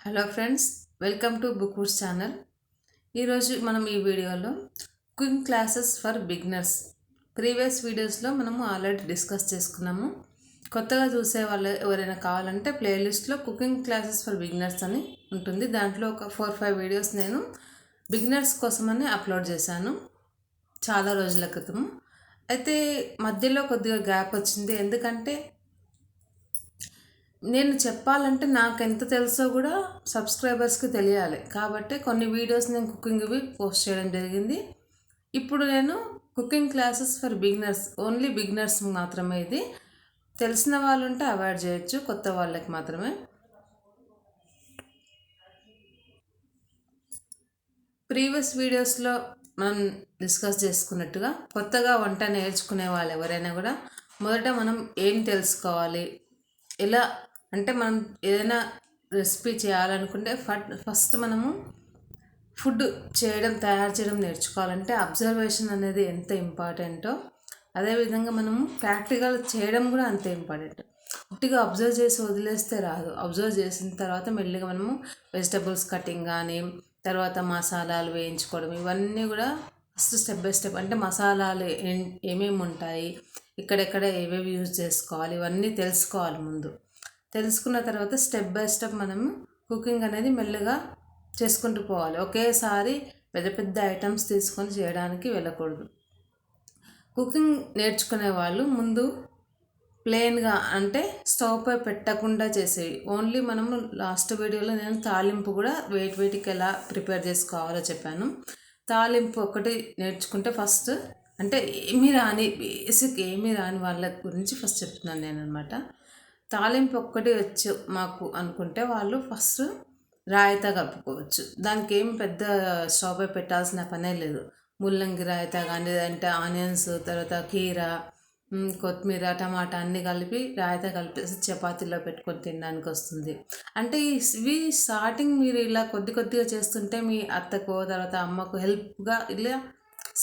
Hello friends welcome to book woods channel. ఈరోజు మనం ఈ వీడియోలో cooking classes for beginners. Previous వీడియోస్లో మనము ఆల్రెడీ డిస్కస్ చేసుకున్నాము. కొత్తగా చూసే వాళ్ళు ఎవరైనా కావాలంటే ప్లేలిస్ట్లో కుకింగ్ క్లాసెస్ ఫర్ బిగినర్స్ అని ఉంటుంది. దాంట్లో ఒక ఫోర్ ఫైవ్ వీడియోస్ నేను బిగినర్స్ కోసమని అప్లోడ్ చేశాను చాలా రోజుల క్రితం అయితే మధ్యలో కొద్దిగా గ్యాప్ వచ్చింది. ఎందుకంటే నేను చెప్పాలంటే నాకు ఎంత తెలుసో కూడా సబ్స్క్రైబర్స్కి తెలియాలి. కాబట్టి కొన్ని వీడియోస్ నేను కుకింగ్వి పోస్ట్ చేయడం జరిగింది. ఇప్పుడు నేను cooking classes for beginners only beginners మాత్రమే ఇది. తెలిసిన వాళ్ళు ఉంటే అవాయిడ్ చేయొచ్చు కొత్త వాళ్ళకి మాత్రమే. ప్రీవియస్ వీడియోస్లో మనం డిస్కస్ చేసుకున్నట్టుగా కొత్తగా వంట నేర్చుకునే వాళ్ళు ఎవరైనా కూడా మొదట మనం ఏం తెలుసుకోవాలి ఎలా అంటే మనం ఏదైనా రెసిపీ చేయాలనుకుంటే ఫస్ట్ మనము ఫుడ్ చేయడం తయారు చేయడం నేర్చుకోవాలంటే అబ్జర్వేషన్ అనేది ఎంత ఇంపార్టెంటో అదేవిధంగా మనము ప్రాక్టికల్ చేయడం కూడా అంతే ఇంపార్టెంట్. ఒట్టిగా అబ్జర్వ్ చేసి వదిలేస్తే రాదు. అబ్జర్వ్ చేసిన తర్వాత మెల్లిగా మనము వెజిటబుల్స్ కటింగ్ కానీ తర్వాత మసాలాలు వేయించుకోవడం ఇవన్నీ కూడా ఫస్ట్ స్టెప్ బై స్టెప్. అంటే మసాలాలు ఏమేమి ఉంటాయి ఇక్కడెక్కడ ఏవేవి యూజ్ చేసుకోవాలి ఇవన్నీ తెలుసుకోవాలి ముందు. తెలుసుకున్న తర్వాత స్టెప్ బై స్టెప్ మనము కుకింగ్ అనేది మెల్లగా చేసుకుంటూ పోవాలి. ఒకేసారి పెద్ద పెద్ద ఐటమ్స్ తీసుకొని చేయడానికి వెళ్ళకూడదు. కుకింగ్ నేర్చుకునే వాళ్ళు ముందు ప్లెయిన్గా అంటే స్టవ్ పై పెట్టకుండా చేసేవి ఓన్లీ మనము లాస్ట్ వీడియోలో నేను తాలింపు కూడా వెయిట్ వెయిట్కి ఎలా ప్రిపేర్ చేసుకోవాలో చెప్పాను. తాలింపు ఒకటి నేర్చుకుంటే ఫస్ట్ అంటే ఏమీ రాని బేసిక్ ఏమీ రాని వాళ్ళ గురించి ఫస్ట్ చెప్తున్నాను నేను అనమాట తాలింపు ఒక్కటి వచ్చు మాకు అనుకుంటే వాళ్ళు ఫస్ట్ రాయితా కలుపుకోవచ్చు. దానికి ఏం పెద్ద స్టవ్ పెట్టాల్సిన పనే లేదు. ముల్లంగి రాయితా కానీ అంటే ఆనియన్స్ తర్వాత కీర కొత్తిమీర టమాటా అన్నీ కలిపి రాయితా కలిపేసి చపాతీలో పెట్టుకొని తినడానికి వస్తుంది. అంటే ఇవి స్టార్టింగ్ మీరు ఇలా కొద్ది కొద్దిగా చేస్తుంటే మీ అత్తకో తర్వాత అమ్మకు హెల్ప్గా ఇలా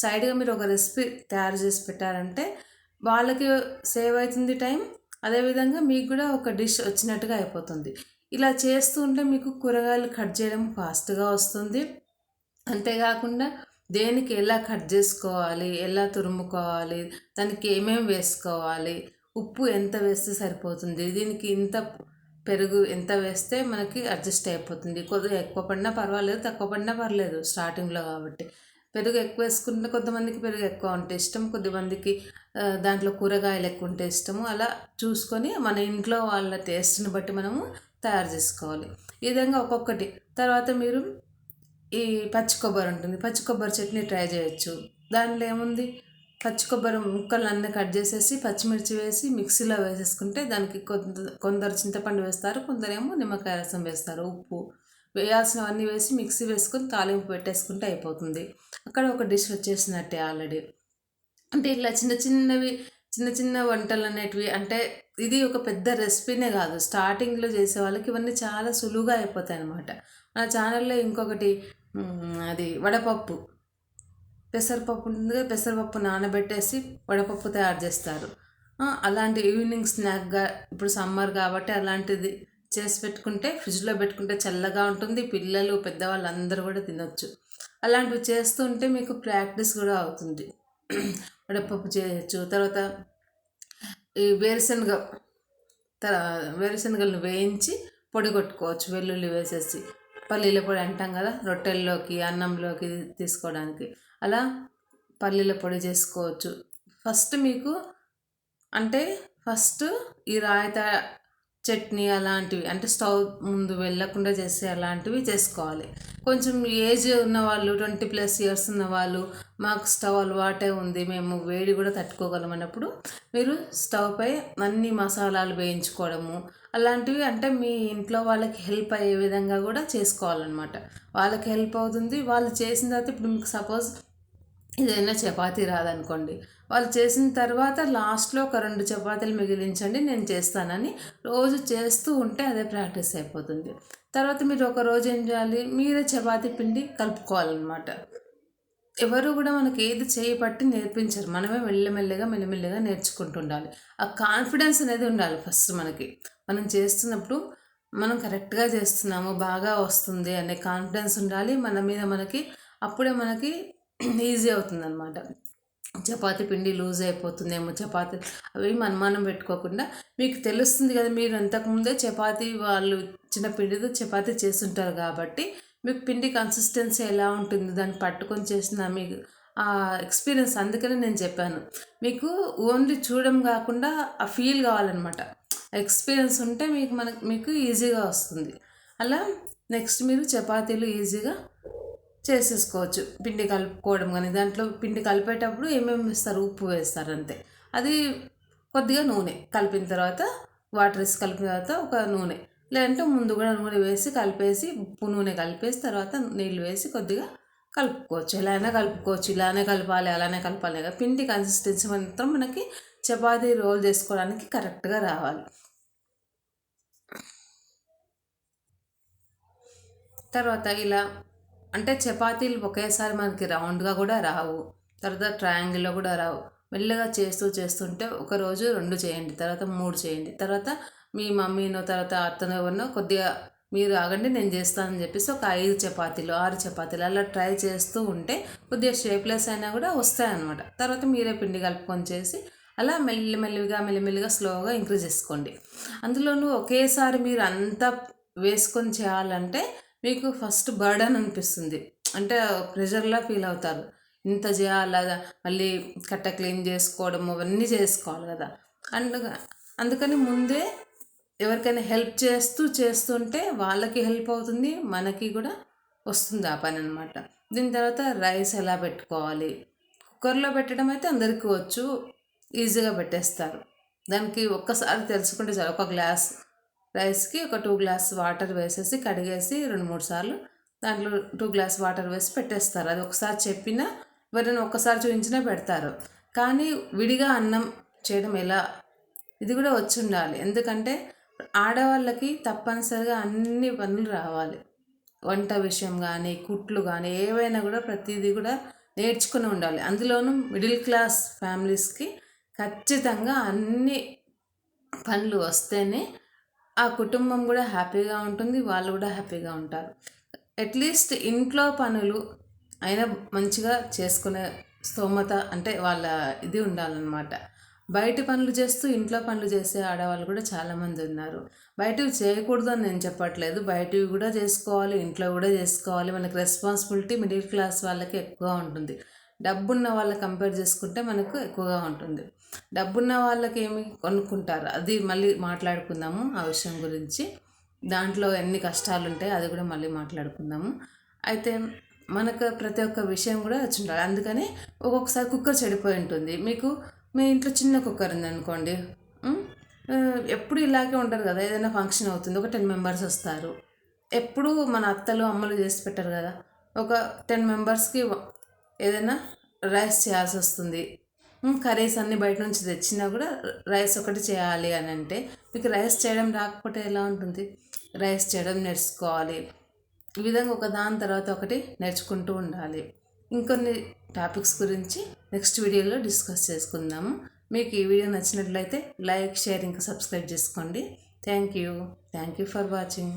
సైడ్గా మీరు ఒక రెసిపీ తయారు చేసి పెట్టారంటే వాళ్ళకి సేవ్ అవుతుంది టైం అదేవిధంగా మీకు కూడా ఒక డిష్ వచ్చినట్టుగా అయిపోతుంది. ఇలా చేస్తూ ఉంటే మీకు కూరగాయలు కట్ చేయడం ఫాస్ట్గా వస్తుంది. అంతేకాకుండా దేనికి ఎలా కట్ చేసుకోవాలి ఎలా తురుముకోవాలి దానికి ఏమేమి వేసుకోవాలి ఉప్పు ఎంత వేస్తే సరిపోతుంది దీనికి ఇంత పెరుగు ఎంత వేస్తే మనకి అడ్జస్ట్ అయిపోతుంది. కొద్దిగా ఎక్కువ పడినా పర్వాలేదు తక్కువ పడినా పర్లేదు స్టార్టింగ్లో కాబట్టి. పెరుగు ఎక్కువ వేసుకుంటే కొంతమందికి పెరుగు ఎక్కువ ఉంటే ఇష్టం కొద్దిమందికి దాంట్లో కూరగాయలు ఎక్కువ ఉంటే ఇష్టము. అలా చూసుకొని మన ఇంట్లో వాళ్ళ టేస్ట్ని బట్టి మనము తయారు చేసుకోవాలి. ఈ విధంగా ఒక్కొక్కటి. తర్వాత మీరు ఈ పచ్చి కొబ్బరి ఉంటుంది. పచ్చి కొబ్బరి చట్నీ ట్రై చేయొచ్చు. దానిలో ఏముంది? పచ్చి కొబ్బరి ముక్కలు అన్నీ కట్ చేసేసి పచ్చిమిర్చి వేసి మిక్సీలో వేసేసుకుంటే దానికి కొంత కొందరు చింతపండు వేస్తారు కొందరేమో నిమ్మకాయ రసం వేస్తారు ఉప్పు. వేయాల్సినవన్నీ వేసి మిక్సీ వేసుకొని తాలింపు పెట్టేసుకుంటే అయిపోతుంది. అక్కడ ఒక డిష్ వచ్చేసినట్టే ఆల్రెడీ. అంటే ఇట్లా చిన్న చిన్నవి చిన్న చిన్న వంటలు అనేటివి అంటే ఇది ఒక పెద్ద రెసిపీనే కాదు. స్టార్టింగ్లో చేసే వాళ్ళకి ఇవన్నీ చాలా సులువుగా అయిపోతాయి అనమాట నా ఛానల్లో ఇంకొకటి అది వడపప్పు. పెసరపప్పు ఉంటుంది పెసరపప్పు నానబెట్టేసి వడపప్పు తయారు చేస్తారు. అలాంటి ఈవినింగ్ స్నాక్గా ఇప్పుడు సమ్మర్ కాబట్టి అలాంటిది చేసి పెట్టుకుంటే ఫ్రిడ్జ్లో పెట్టుకుంటే చల్లగా ఉంటుంది. పిల్లలు పెద్దవాళ్ళు అందరూ కూడా తినొచ్చు. అలాంటివి చేస్తుంటే మీకు ప్రాక్టీస్ కూడా అవుతుంది. వడపప్పు చేయొచ్చు. తర్వాత ఈ వేరుశనగ వేరుశనగలను వేయించి పొడి కొట్టుకోవచ్చు. వెల్లుల్లి వేసేసి. పల్లీల పొడి అంటాం కదా రొట్టెల్లోకి అన్నంలోకి తీసుకోవడానికి. అలా పల్లీల పొడి చేసుకోవచ్చు. ఫస్ట్ మీకు అంటే ఫస్ట్ ఈ రాయిత చట్నీ అలాంటివి అంటే స్టవ్ ముందు వెళ్ళకుండా చేసే అలాంటివి చేసుకోవాలి. కొంచెం ఏజ్ ఉన్న వాళ్ళు ట్వంటీ ప్లస్ ఇయర్స్ ఉన్న వాళ్ళు మాకు స్టవ్ అలవాటే ఉంది మేము వేడి కూడా తట్టుకోగలం అన్నప్పుడు మీరు స్టవ్పై అన్ని మసాలాలు వేయించుకోవడము అలాంటివి అంటే మీ ఇంట్లో వాళ్ళకి హెల్ప్ అయ్యే విధంగా కూడా చేసుకోవాలన్నమాట. వాళ్ళకి హెల్ప్ అవుతుంది వాళ్ళు చేసిన తర్వాత ఇప్పుడు మీకు సపోజ్ ఏదైనా చపాతీ రాదనుకోండి. వాళ్ళు చేసిన తర్వాత లాస్ట్లో ఒక రెండు చపాతీలు మిగిలించండి నేను చేస్తానని రోజు చేస్తూ ఉంటే అదే ప్రాక్టీస్ అయిపోతుంది. తర్వాత మీరు ఒక రోజు ఏం చేయాలి? మీరే చపాతీ పిండి కలుపుకోవాలన్నమాట. ఎవరు కూడా మనకి ఏది చేయి పట్టి నేర్పించరు. మనమే మెల్లమెల్లగా మెల్లమెల్లగా నేర్చుకుంటుండాలి. ఆ కాన్ఫిడెన్స్ అనేది ఉండాలి ఫస్ట్ మనకి. మనం చేస్తున్నప్పుడు మనం కరెక్ట్గా చేస్తున్నాము బాగా వస్తుంది అనే కాన్ఫిడెన్స్ ఉండాలి. మన మీద మనకి అప్పుడే మనకి ఈజీ అవుతుంది అనమాట చపాతీ పిండి లూజ్ అయిపోతుందేమో చపాతీ అవి అనుమానం పెట్టుకోకుండా మీకు తెలుస్తుంది కదా మీరు అంతకుముందే చపాతీ వాళ్ళు చిన్న పిండితో చపాతీ చేస్తుంటారు కాబట్టి మీకు పిండి కన్సిస్టెన్సీ ఎలా ఉంటుంది దాన్ని పట్టుకొని చేసిన మీకు ఆ ఎక్స్పీరియన్స్ అందుకనే నేను చెప్పాను. మీకు ఓన్లీ చూడడం కాకుండా ఆ ఫీల్ కావాలన్నమాట. ఎక్స్పీరియన్స్ ఉంటే మీకు మనకు మీకు ఈజీగా వస్తుంది. అలా నెక్స్ట్ మీరు చపాతీలు ఈజీగా చేసేసుకోవచ్చు. పిండి కలుపుకోవడం కానీ దాంట్లో పిండి కలిపేటప్పుడు ఏమేమి వేస్తారు? ఉప్పు వేస్తారు అంతే. అది కొద్దిగా నూనె కలిపిన తర్వాత వాటర్ వేసి కలిపిన తర్వాత ఒక నూనె. లేదంటే ముందు కూడా నూనె వేసి కలిపేసి ఉప్పు నూనె కలిపేసి తర్వాత నీళ్ళు వేసి కొద్దిగా కలుపుకోవచ్చు. ఎలా అయినా కలుపుకోవచ్చు. ఇలానే కలపాలి అలానే కలపాలి. కదా పిండి కన్సిస్టెన్సీ మాత్రం మనకి చపాతీ రోల్ చేసుకోవడానికి కరెక్ట్గా రావాలి. తర్వాత ఇలా అంటే చపాతీలు ఒకేసారి మనకి రౌండ్గా కూడా రావు. తర్వాత ట్రయాంగిల్లో కూడా రావు. మెల్లగా చేస్తూ చేస్తుంటే ఒకరోజు రెండు చేయండి తర్వాత మూడు చేయండి తర్వాత మీ మమ్మీనో తర్వాత అత్తనో ఎవరినో కొద్దిగా మీరు ఆగండి నేను చేస్తానని చెప్పేసి ఒక ఐదు చపాతీలు ఆరు చపాతీలు అలా ట్రై చేస్తూ ఉంటే కొద్దిగా షేప్లెస్ అయినా కూడా వస్తాయన్నమాట. తర్వాత మీరే పిండి కలుపుకొని చేసి అలా మెల్లిమెల్లిగా మెల్లిమెల్లిగా స్లోగా ఇంక్రీజ్ చేసుకోండి. అందులోనూ ఒకేసారి మీరు అంతా వేసుకొని చేయాలంటే మీకు ఫస్ట్ బర్డన్ అనిపిస్తుంది. అంటే ప్రెషర్లా ఫీల్ అవుతారు. ఇంత చేయాలా? మళ్ళీ కట్ట క్లీన్ చేసుకోవడం అవన్నీ చేసుకోవాలి కదా. అండ్ అందుకని ముందే ఎవరికైనా హెల్ప్ చేస్తూ చేస్తుంటే వాళ్ళకి హెల్ప్ అవుతుంది మనకి కూడా వస్తుంది ఆ పని అనమాట దీని తర్వాత రైస్ ఎలా పెట్టుకోవాలి? కుక్కర్లో పెట్టడం అయితే అందరికీ వచ్చు. ఈజీగా పెట్టేస్తారు. దానికి ఒక్కసారి తెలుసుకుంటే చాలు. ఒక గ్లాస్ రైస్కి ఒక టూ గ్లాస్ వాటర్ వేసేసి కడిగేసి రెండు మూడు సార్లు దాంట్లో టూ గ్లాస్ వాటర్ వేసి పెట్టేస్తారు. అది ఒకసారి చెప్పినా ఎవరైనా ఒక్కసారి చూపించినా పెడతారు. కానీ విడిగా అన్నం చేయడం ఎలా? ఇది కూడా వచ్చి ఉండాలి. ఎందుకంటే ఆడవాళ్ళకి తప్పనిసరిగా అన్ని పనులు రావాలి. వంట విషయం కానీ కుట్లు కానీ ఏవైనా కూడా ప్రతిదీ కూడా నేర్చుకుని ఉండాలి. అందులోనూ మిడిల్ క్లాస్ ఫ్యామిలీస్కి ఖచ్చితంగా అన్ని పనులు వస్తేనే ఆ కుటుంబం కూడా హ్యాపీగా ఉంటుంది వాళ్ళు కూడా హ్యాపీగా ఉంటారు. అట్లీస్ట్ ఇంట్లో పనులు అయినా మంచిగా చేసుకునే స్తోమత అంటే వాళ్ళ ఇది ఉండాలన్నమాట. బయట పనులు చేస్తూ ఇంట్లో పనులు చేసే ఆడవాళ్ళు కూడా చాలామంది ఉన్నారు. బయటవి చేయకూడదు అని నేను చెప్పట్లేదు. బయటవి కూడా చేసుకోవాలి ఇంట్లో కూడా చేసుకోవాలి. మనకి రెస్పాన్సిబిలిటీ మిడిల్ క్లాస్ వాళ్ళకి ఎక్కువ ఉంటుంది. డబ్బున్న వాళ్ళకి కంపేర్ చేసుకుంటే మనకు ఎక్కువగా ఉంటుంది. డబ్బున్న వాళ్ళకి ఏమి కొనుక్కుంటారు? అది మళ్ళీ మాట్లాడుకుందాము ఆ విషయం గురించి. దాంట్లో ఎన్ని కష్టాలు ఉంటాయి అది కూడా మళ్ళీ మాట్లాడుకుందాము. అయితే మనకు ప్రతి ఒక్క విషయం కూడా వచ్చి ఉండాలి. అందుకని ఒక్కొక్కసారి కుక్కర్ చెడిపోయి ఉంటుంది. మీకు మీ ఇంట్లో చిన్న కుక్కర్ ఉంది అనుకోండి ఎప్పుడు ఇలాగే ఉంటారు కదా ఏదైనా ఫంక్షన్ అవుతుంది ఒక టెన్ మెంబర్స్ వస్తారు. ఎప్పుడు మన అత్తలు అమ్మలు చేసి పెట్టారు కదా. ఒక టెన్ మెంబర్స్కి ఏదైనా రైస్ చేయాల్సి వస్తుంది. కర్రీస్ అన్నీ బయట నుంచి తెచ్చినా కూడా రైస్ ఒకటి చేయాలి అని అంటే మీకు రైస్ చేయడం రాకపోతే ఎలా ఉంటుంది? రైస్ చేయడం నేర్చుకోవాలి. ఈ విధంగా ఒక దాని తర్వాత ఒకటి నేర్చుకుంటూ ఉండాలి. ఇంకొన్ని టాపిక్స్ గురించి నెక్స్ట్ వీడియోలో డిస్కస్ చేసుకుందాము. మీకు ఈ వీడియో నచ్చినట్లయితే లైక్ షేర్ ఇంకా సబ్స్క్రైబ్ చేసుకోండి. Thank you. Thank you for watching.